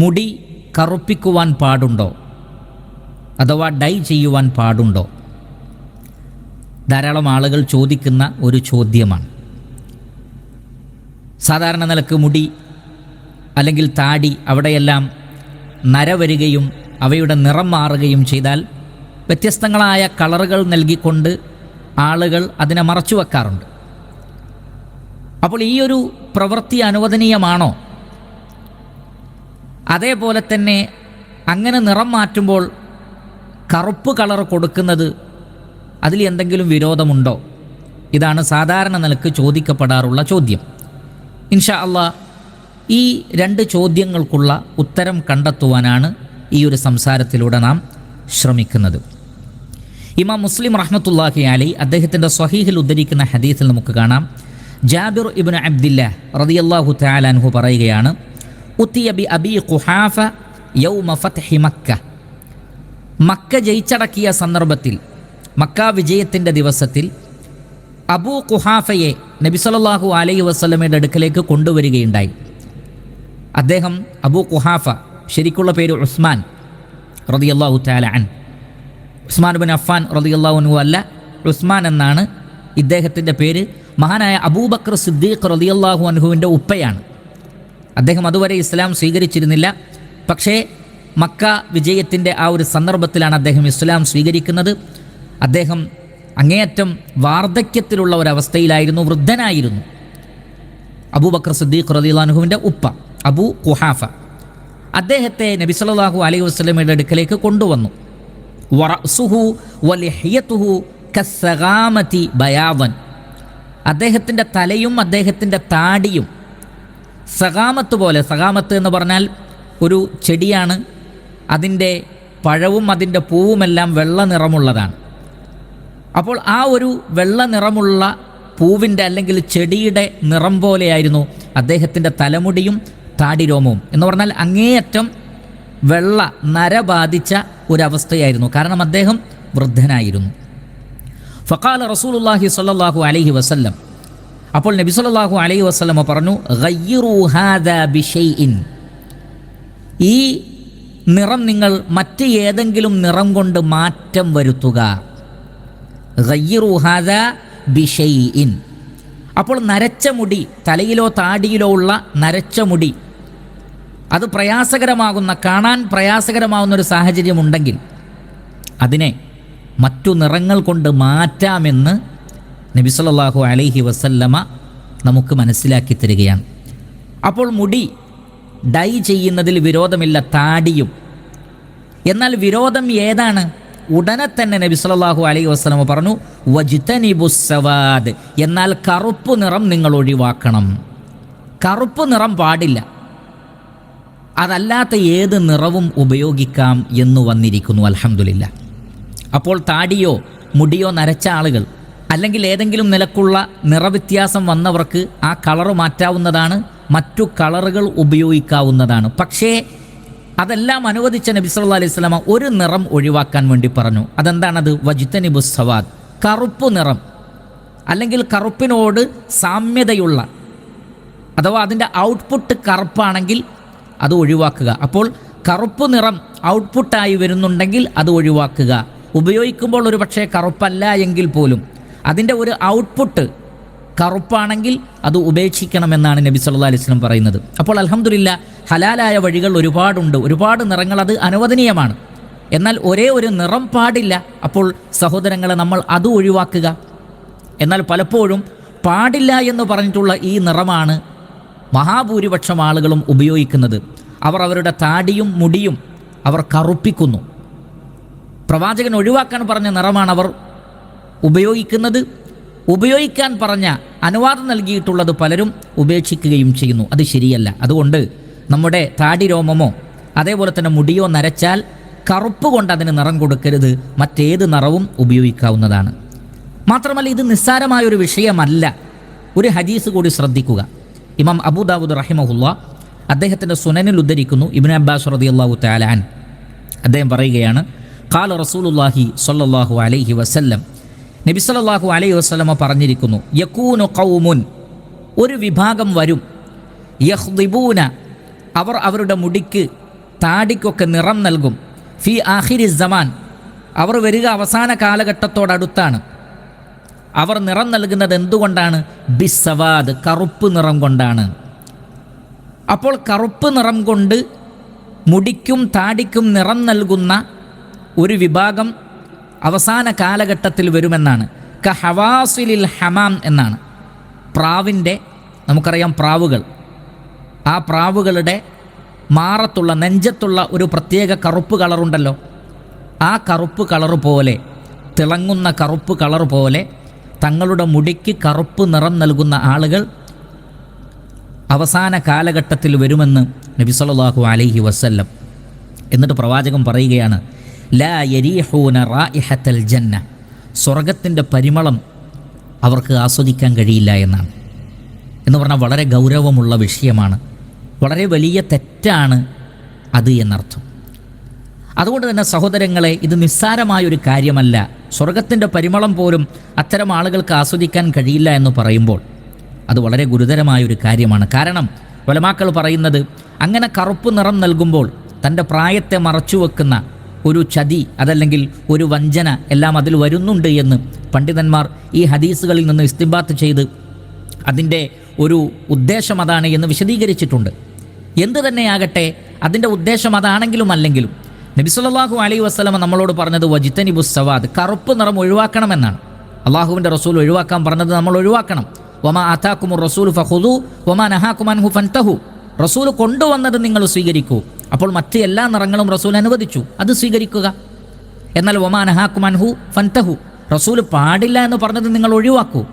മുടി കറുപ്പിക്കുവാൻ പാടുണ്ടോ? അഥവാ ഡൈ ചെയ്യുവാൻ പാടുണ്ടോ? ധാരാളം ആളുകൾ ചോദിക്കുന്ന ഒരു ചോദ്യമാണ്. സാധാരണ നിലയ്ക്ക് മുടി അല്ലെങ്കിൽ താടി അവിടെയെല്ലാം നര വരികയും അവയുടെ നിറം മാറുകയും ചെയ്താൽ വ്യത്യസ്തങ്ങളായ കളറുകൾ നൽകിക്കൊണ്ട് ആളുകൾ അതിനെ മറച്ചു വെക്കാറുണ്ട് അപ്പോൾ ഈ ഒരു പ്രവൃത്തി അനുവദനീയമാണോ? അതേപോലെ തന്നെ അങ്ങനെ നിറം മാറ്റുമ്പോൾ കറുപ്പ് കളർ കൊടുക്കുന്നത് അതിൽ എന്തെങ്കിലും വിരോധമുണ്ടോ? ഇതാണ് സാധാരണ നിലയ്ക്ക് ചോദിക്കപ്പെടാറുള്ള ചോദ്യം. ഇൻഷാ അള്ളാ ഈ രണ്ട് ചോദ്യങ്ങൾക്കുള്ള ഉത്തരം കണ്ടെത്തുവാനാണ് ഈ ഒരു സംസാരത്തിലൂടെ നാം ശ്രമിക്കുന്നത്. ഇമാം മുസ്ലിം റഹ്മത്തുല്ലാഹി അലി അദ്ദേഹത്തിന്റെ സ്വഹീഹിൽ ഉദ്ധരിക്കുന്ന ഹദീസിൽ നമുക്ക് കാണാം. ജാബിർ ഇബിൻ അബ്ദില്ല റതിയല്ലാഹു തയാലാൻഹു പറയുകയാണ് ഉത്തിയ ബി അബി ഖുഹാഫ യൗമ ഫത്ഹി മക്ക. മക്ക ജയിച്ചടക്കിയ സന്ദർഭത്തിൽ മക്ക വിജയത്തിന്റെ ദിവസത്തിൽ അബൂ ഖുഹാഫയെ നബി സല്ലല്ലാഹു അലൈഹി വസ്ലമയുടെ അടുക്കലേക്ക് കൊണ്ടുവരികയുണ്ടായി. അദ്ദേഹം അബൂ ഖുഹാഫ ശരിക്കുള്ള പേര് ഉസ്മാൻ റളിയല്ലാഹു തആല അൻ ഉസ്മാൻ ബിൻ അഫ്ഫാൻ റളിയല്ലാഹു അല്ല ഉസ്മാൻ എന്നാണ് ഇദ്ദേഹത്തിന്റെ പേര്. മഹാനായ അബൂബക്കർ സിദ്ദീഖ് റളിയല്ലാഹു അൻഹുവിന്റെ ഉപ്പയാണ്. അദ്ദേഹം അതുവരെ ഇസ്ലാം സ്വീകരിച്ചിരുന്നില്ല. പക്ഷേ മക്ക വിജയത്തിന്റെ ആ ഒരു സന്ദർഭത്തിലാണ് അദ്ദേഹം ഇസ്ലാം സ്വീകരിക്കുന്നത്. അദ്ദേഹം അങ്ങേയറ്റം വാർദ്ധക്യത്തിലുള്ള ഒരവസ്ഥയിലായിരുന്നു വൃദ്ധനായിരുന്നു. അബൂബക്കർ സിദ്ദീഖ് റദീലാനുഹുവിന്റെ ഉപ്പ അബൂ കുഹാഫ അദ്ദേഹത്തെ നബി സല്ലല്ലാഹു അലൈഹി വസല്ലമയുടെ അടുക്കലേക്ക് കൊണ്ടുവന്നു. വറസുഹു ബയാവൻ. അദ്ദേഹത്തിന്റെ തലയും അദ്ദേഹത്തിന്റെ താടിയും സകാമത്ത് പോലെ സകാമത്ത് എന്ന് പറഞ്ഞാൽ ഒരു ചെടിയാണ്. അതിന്റെ പഴവും അതിന്റെ പൂവുമെല്ലാം വെള്ള നിറമുള്ളതാണ്. അപ്പോൾ ആ ഒരു വെള്ള നിറമുള്ള പൂവിന്റെ അല്ലെങ്കിൽ ചെടിയുടെ നിറം പോലെയായിരുന്നു അദ്ദേഹത്തിന്റെ തലമുടിയും താടിരോമവും. എന്ന് പറഞ്ഞാൽ അങ്ങേയറ്റം വെള്ള നര ബാധിച്ച ഒരവസ്ഥയായിരുന്നു. കാരണം അദ്ദേഹം വൃദ്ധനായിരുന്നു. ഫക്കാല റസൂലുല്ലാഹി സ്വല്ലല്ലാഹു അലഹി വസല്ലം അപ്പോൾ നബി സല്ലല്ലാഹു അലൈഹി വസല്ലമ പറഞ്ഞു. ഈ നിറം നിങ്ങൾ മറ്റ് ഏതെങ്കിലും നിറം കൊണ്ട് മാറ്റം വരുത്തുക. അപ്പോൾ നരച്ച മുടി തലയിലോ താടിയിലോ ഉള്ള നരച്ച മുടി അത് പ്രയാസകരമാകുന്ന കാണാൻ പ്രയാസകരമാകുന്ന ഒരു സാഹചര്യമുണ്ടെങ്കിൽ അതിനെ മറ്റു നിറങ്ങൾ കൊണ്ട് മാറ്റാമെന്ന് നബി സല്ലല്ലാഹു അലൈഹി വസല്ലമ നമുക്ക് മനസ്സിലാക്കി തരികയാണ്. അപ്പോൾ മുടി ഡൈ ചെയ്യുന്നതിൽ വിരോധമില്ല താടിയും. എന്നാൽ വിരോധം ഏതാണ്? ഉടനെ തന്നെ നബി സല്ലല്ലാഹു അലൈഹി വസ്ലമ പറഞ്ഞു വജിതനിബുസവാദ് എന്നാൽ കറുപ്പ് നിറം നിങ്ങൾ ഒഴിവാക്കണം. കറുപ്പ് നിറം പാടില്ല. അതല്ലാത്ത ഏത് നിറവും ഉപയോഗിക്കാം എന്ന് വന്നിരിക്കുന്നു അൽഹംദുലില്ല അപ്പോൾ താടിയോ മുടിയോ നരച്ച ആളുകൾ അല്ലെങ്കിൽ ഏതെങ്കിലും നിലക്കുള്ള നിറവ്യത്യാസം വന്നവർക്ക് ആ കളർ മാറ്റാവുന്നതാണ് മറ്റു കളറുകൾ ഉപയോഗിക്കാവുന്നതാണ്. പക്ഷേ അതെല്ലാം അനുവദിച്ച നബി സല്ലല്ലാഹു അലൈഹി സ്വലാമ ഒരു നിറം ഒഴിവാക്കാൻ വേണ്ടി പറഞ്ഞു. അതെന്താണത്? വജിത്തനിബു സവാദ്. കറുപ്പ് നിറം. അല്ലെങ്കിൽ കറുപ്പിനോട് സാമ്യതയുള്ള അഥവാ അതിന്റെ ഔട്ട്പുട്ട് കറുപ്പാണെങ്കിൽ അത് ഒഴിവാക്കുക. അപ്പോൾ കറുപ്പ് നിറം ഔട്ട്പുട്ടായി വരുന്നുണ്ടെങ്കിൽ അത് ഒഴിവാക്കുക. ഉപയോഗിക്കുമ്പോൾ ഒരു പക്ഷേ കറുപ്പല്ല എങ്കിൽ പോലും അതിന്റെ ഒരു ഔട്ട്പുട്ട് കറുപ്പാണെങ്കിൽ അത് ഉപേക്ഷിക്കണമെന്നാണ് നബി സല്ലല്ലാഹു അലൈഹി വസല്ലം പറയുന്നത്. അപ്പോൾ അലഹമുല്ല ഹലാലായ വഴികൾ ഒരുപാടുണ്ട്. ഒരുപാട് നിറങ്ങൾ അത് അനുവദനീയമാണ്. എന്നാൽ ഒരേ ഒരു നിറം പാടില്ല. അപ്പോൾ സഹോദരങ്ങളെ നമ്മൾ അത് ഒഴിവാക്കുക. എന്നാൽ പലപ്പോഴും പാടില്ല എന്ന് പറഞ്ഞിട്ടുള്ള ഈ നിറമാണ് മഹാഭൂരിപക്ഷം ആളുകളും ഉപയോഗിക്കുന്നത്. അവർ അവരുടെ താടിയും മുടിയും അവർ കറുപ്പിക്കുന്നു. പ്രവാചകൻ ഒഴിവാക്കാൻ പറഞ്ഞ നിറമാണ് അവർ ഉപയോഗിക്കുന്നത് ഉപയോഗിക്കാൻ പറഞ്ഞ അനുവാദം നൽകിയിട്ടുള്ളത് പലരും ഉപേക്ഷിക്കുകയും ചെയ്യുന്നു. അത് ശരിയല്ല. അതുകൊണ്ട് നമ്മുടെ താടി രോമമോ അതേപോലെ തന്നെ മുടിയോ നരച്ചാൽ കറുപ്പ് കൊണ്ട് അതിന് നിറം കൊടുക്കരുത്. മറ്റേത് നിറവും ഉപയോഗിക്കാവുന്നതാണ്. മാത്രമല്ല ഇത് നിസ്സാരമായ ഒരു വിഷയമല്ല. ഒരു ഹദീസ് കൂടി ശ്രദ്ധിക്കുക. ഇമാം അബൂദാവൂദ് റഹിമഹുല്ല അദ്ദേഹത്തിന്റെ സുനനിൽ ഉദ്ധരിക്കുന്നു. ഇബ്നു അബ്ബാസ് റതി അള്ളാഹു താലാൻ അദ്ദേഹം പറയുകയാണ് ഖാല റസൂലുള്ളാഹി സ്വല്ലല്ലാഹു അലൈഹി വസല്ലം നബി സല്ലല്ലാഹു അലൈഹി വസല്ലമ പറഞ്ഞിരിക്കുന്നു യക്കൂനു കൗമുൻ ഒരു വിഭാഗം വരും. യഹ്ദിബൂന അവർ അവരുടെ മുടിക്ക് താടിക്കൊക്കെ നിറം നൽകും. ഫി ആഹിരി സമാൻ അവർ വരിക അവസാന കാലഘട്ടത്തോടടുത്താണ്. അവർ നിറം നൽകുന്നത് എന്തുകൊണ്ടാണ്? ബിസവാദ് കറുപ്പ് നിറം കൊണ്ടാണ്. അപ്പോൾ കറുപ്പ് നിറം കൊണ്ട് മുടിക്കും താടിക്കും നിറം നൽകുന്ന ഒരു വിഭാഗം അവസാന കാലഘട്ടത്തിൽ വരുമെന്നാണ്. ക ഹവാസിലിൽ ഹമാം എന്നാണ്. പ്രാവിന്റെ നമുക്കറിയാം പ്രാവുകൾ. ആ പ്രാവുകളുടെ മാറത്തുള്ള നെഞ്ചത്തുള്ള ഒരു പ്രത്യേക കറുപ്പ് കളറുണ്ടല്ലോ. ആ കറുപ്പ് കളർ പോലെ തിളങ്ങുന്ന കറുപ്പ് കളർ പോലെ തങ്ങളുടെ മുടിക്ക് കറുപ്പ് നിറം നൽകുന്ന ആളുകൾ അവസാന കാലഘട്ടത്തിൽ വരുമെന്ന് നബി സല്ലല്ലാഹു അലൈഹി വസല്ലം. എന്നിട്ട് പ്രവാചകൻ പറയുകയാണ് ലാ യരീഹൂന റായിഹത്തൽ ജന്ന. സ്വർഗത്തിന്റെ പരിമളം അവർക്ക് ആസ്വദിക്കാൻ കഴിയില്ല എന്നാണ്. എന്ന് പറഞ്ഞാൽ വളരെ ഗൗരവമുള്ള വിഷയമാണ്. വളരെ വലിയ തെറ്റാണ് അത് എന്നർത്ഥം. അതുകൊണ്ട് തന്നെ സഹോദരങ്ങളെ ഇത് നിസ്സാരമായൊരു കാര്യമല്ല. സ്വർഗത്തിന്റെ പരിമളം പോലും അത്തരം ആളുകൾക്ക് ആസ്വദിക്കാൻ കഴിയില്ല എന്ന് പറയുമ്പോൾ അത് വളരെ ഗുരുതരമായൊരു കാര്യമാണ്. കാരണം വലമാക്കൾ പറയുന്നത് അങ്ങനെ കറുപ്പ് നിറം നൽകുമ്പോൾ തന്റെ പ്രായത്തെ മറച്ചു വെക്കുന്ന ഒരു ചതി അതല്ലെങ്കിൽ ഒരു വഞ്ചന എല്ലാം അതിൽ വരുന്നുണ്ട് എന്ന് പണ്ഡിതന്മാർ ഈ ഹദീസുകളിൽ നിന്ന് ഇസ്തിബാത്ത് ചെയ്ത് അതിന്റെ ഒരു ഉദ്ദേശം അതാണ് എന്ന് വിശദീകരിച്ചിട്ടുണ്ട്. എന്ത് തന്നെയാകട്ടെ അതിന്റെ ഉദ്ദേശം അതാണെങ്കിലും അല്ലെങ്കിലും നബിസുല്ലാഹു അലൈ വസ്ലമ നമ്മളോട് പറഞ്ഞത് വജിത്തനിബു സവാദ് കറുപ്പ് നിറം ഒഴിവാക്കണമെന്നാണ് അള്ളാഹുവിന്റെ റസൂൽ ഒഴിവാക്കാൻ പറഞ്ഞത് നമ്മൾ ഒഴിവാക്കണം. വമാ അതാക്കുമു റസൂൽ ഫഹുദു ഒമാ നഹാക്കുമാൻ ഹു ഫൻതഹു. റസൂൽ കൊണ്ടുവന്നത് നിങ്ങൾ സ്വീകരിക്കൂ. അപ്പോൾ മറ്റ് എല്ലാ നിറങ്ങളും റസൂൽ അനുവദിച്ചു. അത് സ്വീകരിക്കുക. എന്നാൽ വമാ നഹാക്കുമാൻഹു ഫൻതഹു. റസൂൽ പാടില്ല എന്ന് പറഞ്ഞത് നിങ്ങൾ ഒഴിവാക്കൂ.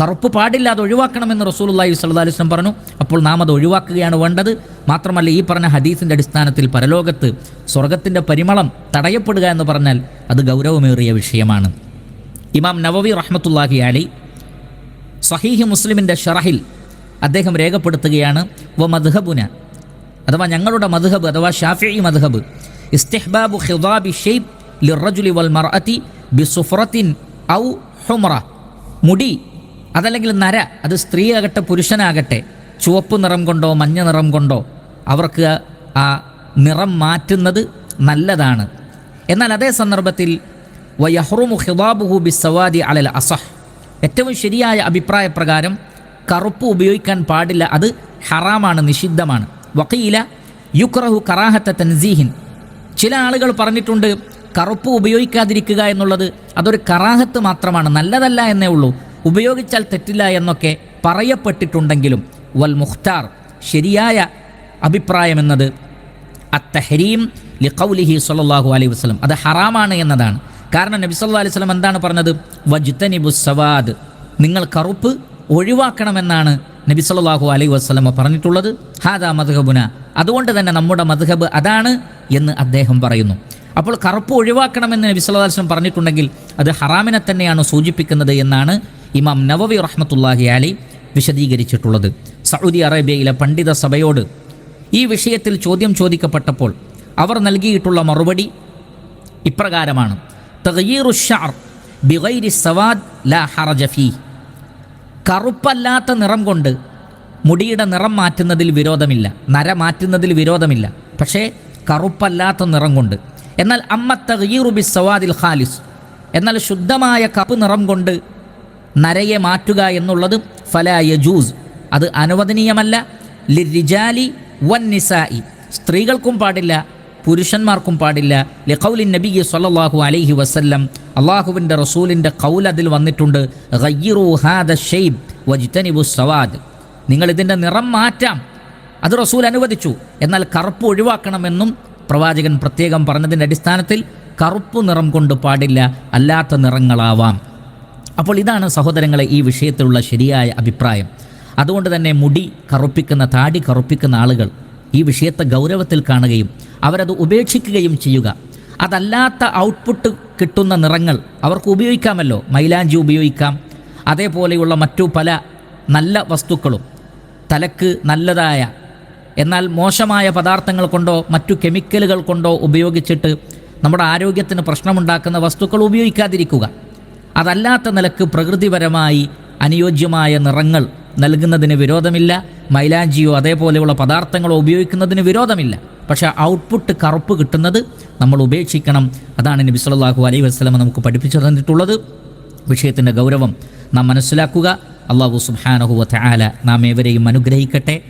കറുപ്പ് പാടില്ല അത് ഒഴിവാക്കണമെന്ന് സ്വല്ലല്ലാഹു അലൈഹി വസല്ലം പറഞ്ഞു. അപ്പോൾ നാം അത് ഒഴിവാക്കുകയാണ് വേണ്ടത്. മാത്രമല്ല ഈ പറഞ്ഞ ഹദീസിന്റെ അടിസ്ഥാനത്തിൽ പരലോകത്ത് സ്വർഗത്തിന്റെ പരിമളം തടയപ്പെടുക എന്ന് പറഞ്ഞാൽ അത് ഗൗരവമേറിയ വിഷയമാണ്. ഇമാം നവവി റഹ്മത്തുല്ലാഹി അലി സഹീഹി മുസ്ലിമിന്റെ ഷറഹിൽ അദ്ദേഹം രേഖപ്പെടുത്തുകയാണ് വ മദ്ഹബുന അഥവാ ഞങ്ങളുടെ മധുഹബ് അഥവാ ഷാഫി മധുഹബ് ഇസ്തിഹ്ബാബു ഖിദാബി ഷെയ്ബ് ലിറജുലി വൽ മറത്തി ബി സുഫറത്തിൻ ഔ ഹുമറ. മുടി അതല്ലെങ്കിൽ നര അത് സ്ത്രീയാകട്ടെ പുരുഷനാകട്ടെ ചുവപ്പ് നിറം കൊണ്ടോ മഞ്ഞ നിറം കൊണ്ടോ അവർക്ക് ആ നിറം മാറ്റുന്നത് നല്ലതാണ്. എന്നാൽ അതേ സന്ദർഭത്തിൽ വയഹ്റുമു ഹിദാബുഹു ബി സവാദി അലൽ അസഹ്. ഏറ്റവും ശരിയായ അഭിപ്രായ പ്രകാരം കറുപ്പ് ഉപയോഗിക്കാൻ പാടില്ല അത് ഹറാമാണ് നിഷിദ്ധമാണ്. വക്കീല യുക്രഹു കറാഹത്ത തൻസീഹിൻ. ചില ആളുകൾ പറഞ്ഞിട്ടുണ്ട് കറുപ്പ് ഉപയോഗിക്കാതിരിക്കുക എന്നുള്ളത് അതൊരു കറാഹത്ത് മാത്രമാണ് നല്ലതല്ല എന്നേ ഉള്ളൂ. ഉപയോഗിച്ചാൽ തെറ്റില്ല എന്നൊക്കെ പറയപ്പെട്ടിട്ടുണ്ടെങ്കിലും വൽ മുഖ്താർ ശരിയായ അഭിപ്രായം എന്നത് അത്തഹരീം ലിഖൗലിഹി സല്ലല്ലാഹു അലൈഹി വസ്ലം അത് ഹറാമാണ് എന്നതാണ്. കാരണം നബി സല്ലാ അലൈഹി വസല്ലം എന്താണ് പറഞ്ഞത്? വജ്തനിബു സവാദ്. നിങ്ങൾ കറുപ്പ് ഒഴിവാക്കണമെന്നാണ് നബി സല്ലാഹു അലൈ വസല്ലം പറഞ്ഞിട്ടുള്ളത്. ഹാദാ മധുഹബുന അതുകൊണ്ട് തന്നെ നമ്മുടെ മധുഹബ് അതാണ് എന്ന് അദ്ദേഹം പറയുന്നു. അപ്പോൾ കറുപ്പ് ഒഴിവാക്കണമെന്ന് നബി അലൈഹി വസല്ലം പറഞ്ഞിട്ടുണ്ടെങ്കിൽ അത് ഹറാമിനെ തന്നെയാണ് സൂചിപ്പിക്കുന്നത് എന്നാണ് ഇമാം നവവി റഹ്മത്തുല്ലാഹി അലി വിശദീകരിച്ചിട്ടുള്ളത്. സൗദി അറേബ്യയിലെ പണ്ഡിത സഭയോട് ഈ വിഷയത്തിൽ ചോദ്യം ചോദിക്കപ്പെട്ടപ്പോൾ അവർ നൽകിയിട്ടുള്ള മറുപടി ഇപ്രകാരമാണ്. തഗയീറു ഷാർ ബിഗൈരി സവാദ് ലാ ഹറജ ഫീ കറുപ്പല്ലാത്ത നിറം കൊണ്ട് മുടിയുടെ നിറം മാറ്റുന്നതിൽ വിരോധമില്ല. നര മാറ്റുന്നതിൽ വിരോധമില്ല. പക്ഷേ കറുപ്പല്ലാത്ത നിറം കൊണ്ട്. എന്നാൽ അമ്മ തഗീറു ബി സവാദിൽ ഖാലിസ്. എന്നാൽ ശുദ്ധമായ കപ്പ് നിറം കൊണ്ട് നരയെ മാറ്റുക എന്നുള്ളത് ഫല യജൂസ്. അത് അനുവദനീയമല്ല. ലിരിജാലി വൻ നിസായി സ്ത്രീകൾക്കും പാടില്ല. പുരുഷന്മാർക്കും പാടില്ല. ലഖൌലിൻ നബി സല്ലാഹു അലൈഹി വസല്ലം. അള്ളാഹുവിന്റെ റസൂലിന്റെ കൗൽ അതിൽ വന്നിട്ടുണ്ട്. ഗയ്യിറു ഹാദ സവാദ്. നിങ്ങൾ ഇതിന്റെ നിറം മാറ്റാം. അത് റസൂൽ അനുവദിച്ചു. എന്നാൽ കറുപ്പ് ഒഴിവാക്കണമെന്നും പ്രവാചകൻ പ്രത്യേകം പറഞ്ഞതിന്റെ അടിസ്ഥാനത്തിൽ കറുപ്പ് നിറം കൊണ്ട് പാടില്ല. അല്ലാത്ത നിറങ്ങളാവാം. അപ്പോൾ ഇതാണ് സഹോദരങ്ങളെ ഈ വിഷയത്തിലുള്ള ശരിയായ അഭിപ്രായം. അതുകൊണ്ട് തന്നെ മുടി കറുപ്പിക്കുന്ന താടി കറുപ്പിക്കുന്ന ആളുകൾ ഈ വിഷയത്തെ ഗൗരവത്തിൽ കാണുകയും അവരത് ഉപേക്ഷിക്കുകയും ചെയ്യുക. അതല്ലാത്ത ഔട്ട്പുട്ട് കിട്ടുന്ന നിറങ്ങൾ അവർക്ക് ഉപയോഗിക്കാമല്ലോ. മൈലാഞ്ചി ഉപയോഗിക്കാം. അതേപോലെയുള്ള മറ്റു പല നല്ല വസ്തുക്കളും. തലക്ക് നല്ലതായ എന്നാൽ മോശമായ പദാർത്ഥങ്ങൾ കൊണ്ടോ മറ്റു കെമിക്കലുകൾ കൊണ്ടോ ഉപയോഗിച്ചിട്ട് നമ്മുടെ ആരോഗ്യത്തിന് പ്രശ്നമുണ്ടാക്കുന്ന വസ്തുക്കൾ ഉപയോഗിക്കാതിരിക്കുക. അതല്ലാത്ത നിലയ്ക്ക് പ്രകൃതിപരമായി അനുയോജ്യമായ നിറങ്ങൾ നൽകുന്നതിന് വിരോധമില്ല. മൈലാഞ്ചിയോ അതേപോലെയുള്ള പദാർത്ഥങ്ങളോ ഉപയോഗിക്കുന്നതിന് വിരോധമില്ല. പക്ഷേ ഔട്ട്പുട്ട് കറുപ്പ് കിട്ടുന്നത് നമ്മൾ ഉപേക്ഷിക്കണം. അതാണ് നബി സല്ലല്ലാഹു അലൈഹി വസ്ലമ നമുക്ക് പഠിപ്പിച്ചു തന്നിട്ടുള്ളത്. വിഷയത്തിന്റെ ഗൗരവം നാം മനസ്സിലാക്കുക. അള്ളാഹു സുബ്ഹാനഹു വാല നാം ഏവരെയും അനുഗ്രഹിക്കട്ടെ.